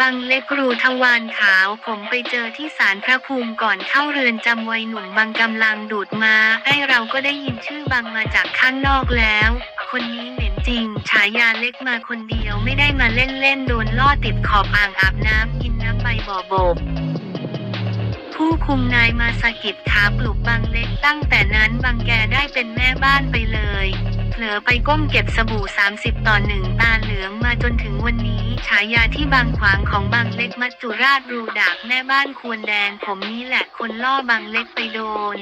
บังเล็กรูทวารขาว ผมไปเจอที่ศาลพระภูมิก่อนเข้าเรือนจำวัยหนุ่มบังกำลังดูดมาไอเราก็ได้ยินชื่อบังมาจากข้างนอกแล้ว คนนี้เหม็นจริง ฉายาเล็กมาคนเดียวไม่ได้มาเล่นเล่นโดนล่อติดขอบอ่างอาบน้ำกินน้ำใบบ่อโบกผู้คุมนายมาสะกิดขาปลุกบังเล็กตั้งแต่นั้นบังแกได้เป็นแม่บ้านไป อไปก้มเก็บสบู่ 30 ต่อหนึ่งตาเหลืองมาจนถึงวันนี้ฉายาที่บางขวางของบางเล็กมัจจุราชรูดากแม่บ้านควรแดน ผมนี้แหละคนล่อบางเล็กไปโดน